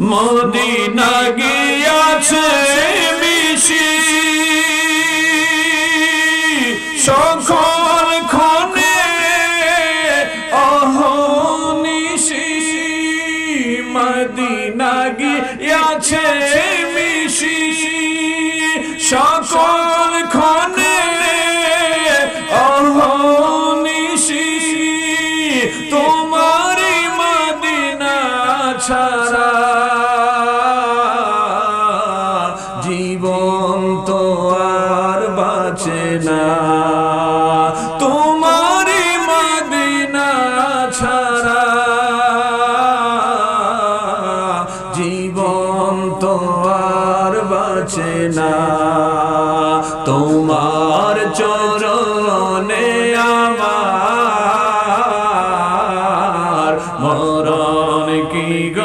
Medina গিয়াছে মিশি। সকল ক্ষণে অহনিশি। মদিনা গিয়াছে মিশি। সকল ক্ষণে অহনিশি। তোমারি মদিনা ছাড়া জীবন তো আর বাঁচে না। তোমারি মদিনা ছাড়া জীবন তো আর বাঁচে না। তোমার চরণে আমার মরণ কি গ?